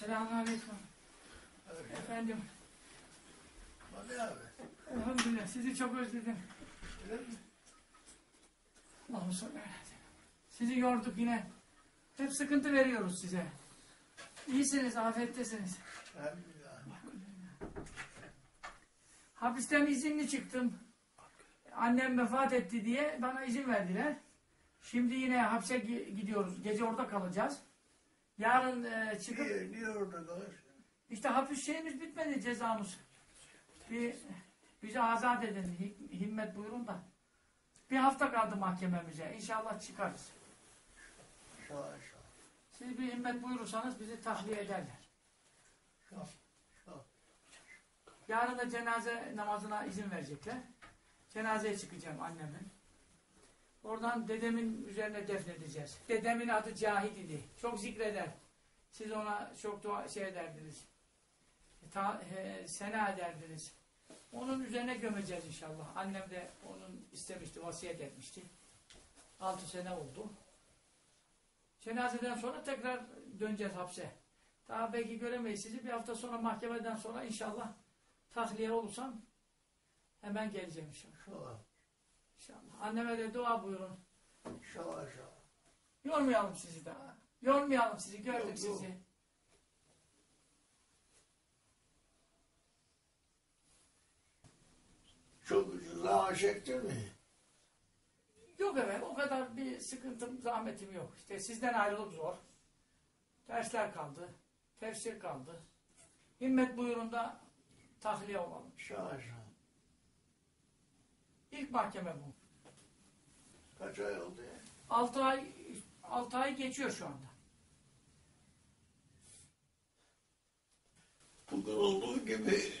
Selamünaleyküm. Efendim, Hadi abi. elhamdülillah sizi çok özledim. Öyle mi? Allah'ım seyyidina. Sizi yorduk yine. Hep sıkıntı veriyoruz size. İyisiniz, afiyettesiniz. Elhamdülillah. Hapisten izinli çıktım. Annem vefat etti diye bana izin verdiler. Şimdi yine hapse gi- gidiyoruz. Gece orada kalacağız. Yarın e, çıkıp Niye, niye orada kalır? İşte hapis şeyimiz bitmedi cezamız. Bir, bizi azat edin. hi- Himmet buyurun da. Bir hafta kaldı mahkememize. İnşallah çıkarız. İnşallah inşallah. Siz bir himmet buyurursanız bizi tahliye ederler. İnşallah. İnşallah. Yarın da cenaze namazına izin verecekler. Cenazeye çıkacağım annemin. Oradan dedemin üzerine defnedeceğiz. Dedemin adı Cahit idi. Çok zikreder. Siz ona çok dua şey ederdiniz. Ta, e, sena ederdiniz. Onun üzerine gömeceğiz inşallah. Annem de onun istemişti, vasiyet etmişti. Altı sene oldu. Cenazeden sonra tekrar döneceğiz hapse. Daha belki göremeyiz sizi. Bir hafta sonra mahkemeden sonra inşallah tahliye olursam hemen geleceğim inşallah. İnşallah. Anneme de dua buyurun. İnşallah inşallah. Yormayalım sizi daha. Yormayalım sizi. Gördük Yok, yok. sizi. Çok rahat çektin mi? Yok evet o kadar bir sıkıntım, zahmetim yok. İşte sizden ayrılıp zor. Dersler kaldı. Tefsir kaldı. Himmet buyurun da tahliye olalım. İnşallah inşallah. İlk mahkeme bu. Kaç ay oldu ya? 6 ay 6 ay geçiyor şu anda. Bugün olduğu gibi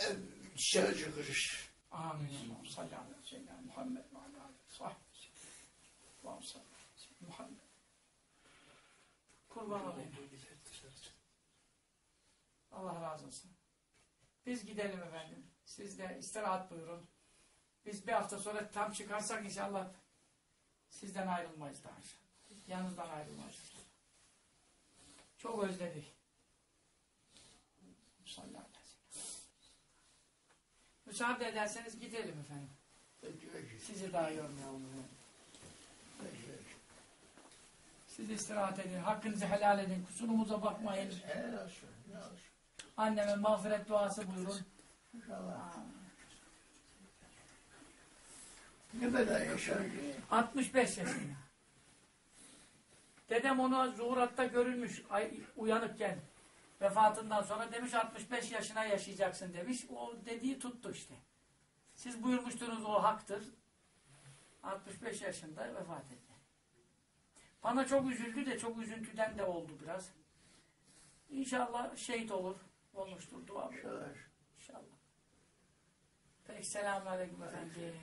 en dışarı çıkış. Amin. Allah'ım salli ala seyyidina Muhammed ve ve seyyidina Muhammed. Kurban olayım. Allah razı olsun. Biz gidelim efendim. Siz de istirahat buyurun. Biz bir hafta sonra tam çıkarsak inşallah sizden ayrılmayız daha inşallah. Yanınızdan ayrılmayız. Çok özledik. Sallallahu. Müsaade ederseniz gidelim efendim. Peki peki. Sizi daha yormayalım. Peki peki. Siz istirahat edin. Hakkınızı helal edin. Kusurumuza bakmayın. Helal olsun. Helal olsun. Anneme mağfiret duası buyurun. İnşallah. Ne kadar yaşar ki? 65 yaşında. Dedem ona zuhuratta görülmüş ay, uyanıkken vefatından sonra demiş 65 yaşına yaşayacaksın demiş. O dediği tuttu işte. Siz buyurmuştunuz o haktır. 65 yaşında vefat etti. Bana çok üzüldü de çok üzüntüden de oldu biraz. İnşallah şehit olur. Olmuştur dua. İnşallah. İnşallah. Peki selamünaleyküm efendim.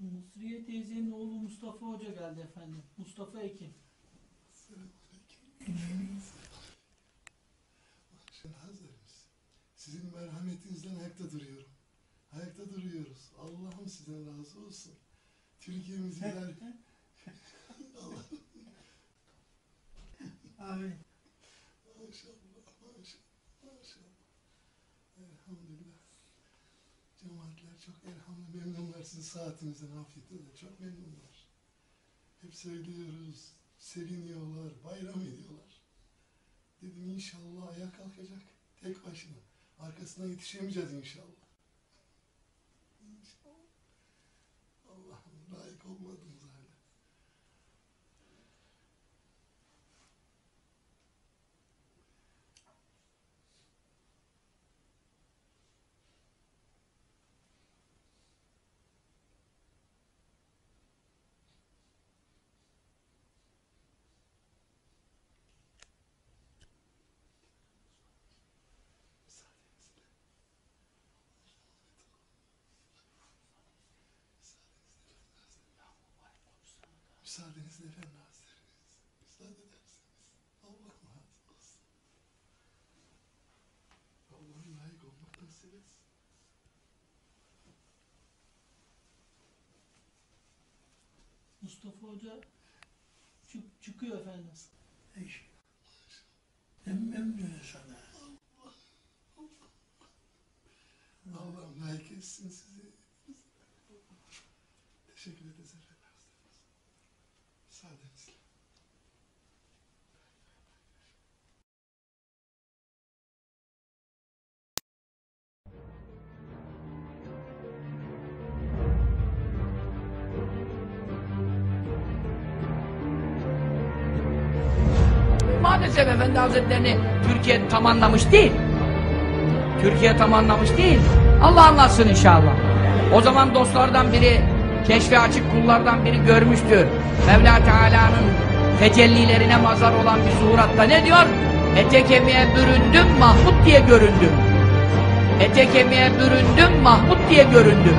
Nusriye teyzenin oğlu Mustafa Hoca geldi efendim. Mustafa Ekin. Şimdi hazırız. Sizin merhametinizden ayakta duruyorum. Ayakta duruyoruz. Allah'ım sizden razı olsun. Türkiye'mizi iler... Allah Amin. maşallah, maşallah, maşallah. Elhamdülillah. Cemaatler çok elhamdülillah memnunlar sizin saatinizden, afiyetinizden çok memnunlar. Hep söylüyoruz, seviniyorlar, bayram ediyorlar. Dedim inşallah ayağa kalkacak tek başına. Arkasından yetişemeyeceğiz. İnşallah. Müsaadenizle efendim hazırız. Müsaade ederseniz. Allah razı olsun. Allah'ın layık olmak nasip etsin. Mustafa Hoca çık- çıkıyor efendim. Hiç. Ben memnunum sana. Allah'ım layık etsin sizi. Teşekkür ederiz Maalesef Efendi Hazretlerini Türkiye tam anlamış değil. Türkiye tam anlamış değil. Allah anlatsın inşallah. O zaman dostlardan biri, keşfe açık kullardan biri görmüştür. Mevla Teala'nın tecellilerine mazar olan bir zuhuratta ne diyor? Ete kemiğe büründüm, Mahmut diye göründüm. Ete kemiğe büründüm, Mahmut diye göründüm.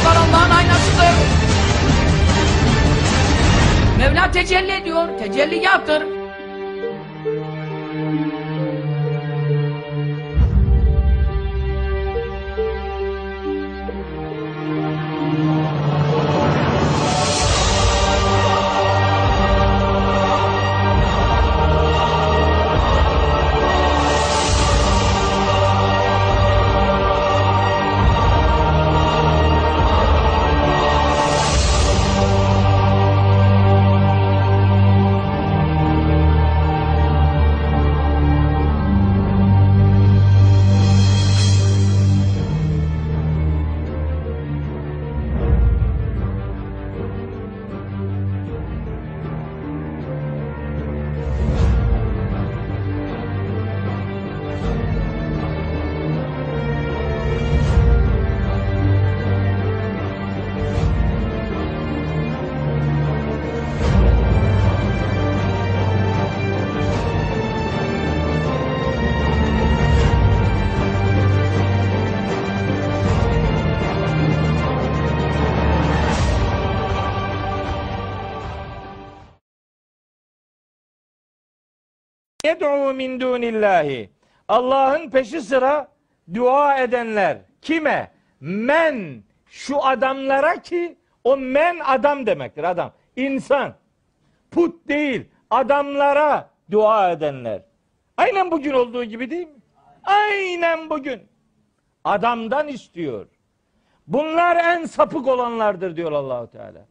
Dostlar Allah'ın aynasıdır. Mevla tecelli ediyor, tecelliyattır. Yed'u min dunillahi. Allah'ın peşi sıra dua edenler. Kime? Men. Şu adamlara ki o men adam demektir adam. İnsan. Put değil. Adamlara dua edenler. Aynen bugün olduğu gibi değil mi? Aynen bugün. Adamdan istiyor. Bunlar en sapık olanlardır diyor Allahu Teala.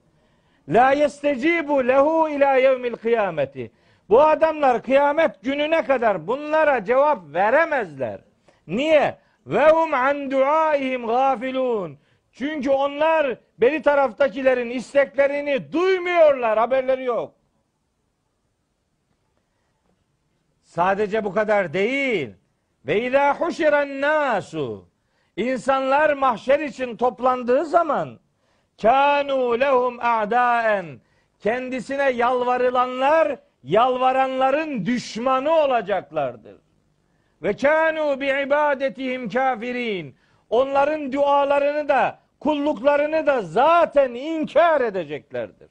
La yestecibu lehu ila yevmil kıyameti. Bu adamlar kıyamet gününe kadar bunlara cevap veremezler. Niye? Ve hum an duaihim gafilun. Çünkü onlar beri taraftakilerin isteklerini duymuyorlar, haberleri yok. Sadece bu kadar değil. Ve izâ huşiren nasu. İnsanlar mahşer için toplandığı zaman kânû lehum a'daen. Kendisine yalvarılanlar yalvaranların düşmanı olacaklardır. Ve kânû bi ibadetihim kafirin. Onların dualarını da kulluklarını da zaten inkar edeceklerdir.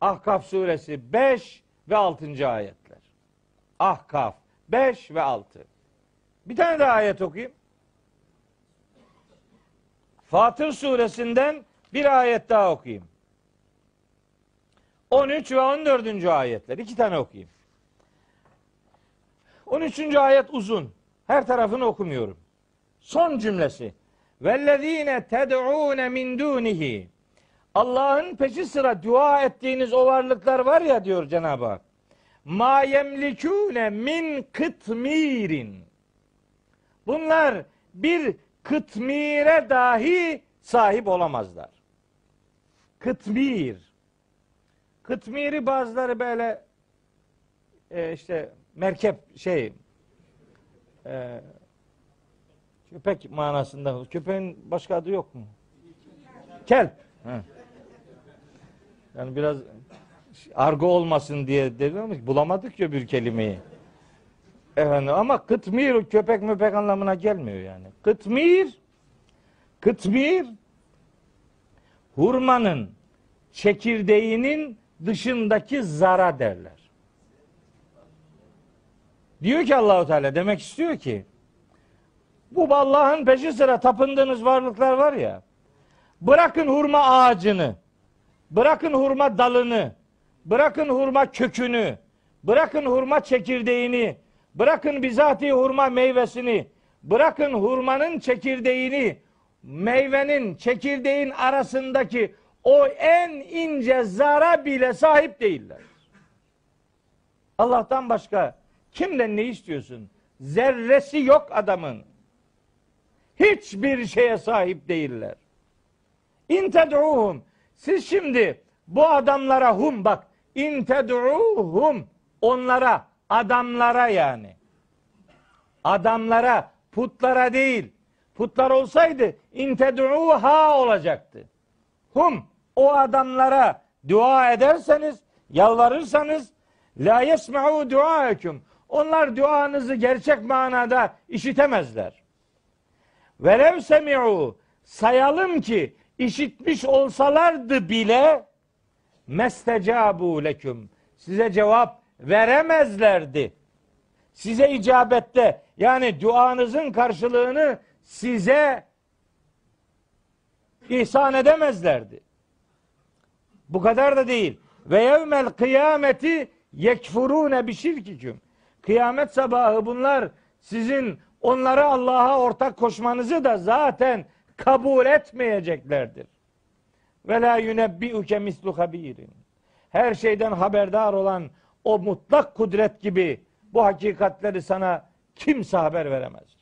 Ahkaf suresi 5 ve 6. ayetler. Ahkaf 5 ve 6. Bir tane daha ayet okuyayım. Fatır suresinden bir ayet daha okuyayım. 13 ve 14. ayetler. İki tane okuyayım. 13. ayet uzun. Her tarafını okumuyorum. Son cümlesi. Vellezine ted'ûne min dûnihi. Allah'ın peşi sıra dua ettiğiniz o varlıklar var ya diyor Cenab-ı Hak. Ma yemlikune min kıtmirin. Bunlar bir kıtmire dahi sahip olamazlar. Kıtmir. Kıtmiri bazıları böyle e, işte merkep şey e, köpek manasında. Köpeğin başka adı yok mu? Kelp. He. Yani biraz argo olmasın diye dedim ama bulamadık ya bir kelimeyi. Efendim ama kıtmir köpek möpek anlamına gelmiyor yani. Kıtmir kıtmir hurmanın çekirdeğinin dışındaki zara derler. Diyor ki Allahu Teala demek istiyor ki bu Allah'ın peşi sıra tapındığınız varlıklar var ya bırakın hurma ağacını bırakın hurma dalını bırakın hurma kökünü bırakın hurma çekirdeğini bırakın bizatihi hurma meyvesini bırakın hurmanın çekirdeğini meyvenin çekirdeğin arasındaki o en ince zara bile sahip değiller. Allah'tan başka kimden ne istiyorsun? Zerresi yok adamın. Hiçbir şeye sahip değiller. İn ted'uhum. Siz şimdi bu adamlara hum bak. İn ted'uhum. Onlara, adamlara yani. Adamlara, putlara değil. Putlar olsaydı in ted'uha olacaktı. Hum o adamlara dua ederseniz, yalvarırsanız la yesma'u duaekum. Onlar duanızı gerçek manada işitemezler. Velev semi'u sayalım ki işitmiş olsalardı bile mestecabu leküm. Size cevap veremezlerdi. Size icabette yani duanızın karşılığını size ihsan edemezlerdi. Bu kadar da değil. Ve yevmel kıyameti yekfurune bi şirkiküm. Kıyamet sabahı bunlar sizin onları Allah'a ortak koşmanızı da zaten kabul etmeyeceklerdir. Ve la yunebbi'uke mislu habirin. Her şeyden haberdar olan o mutlak kudret gibi bu hakikatleri sana kimse haber veremez.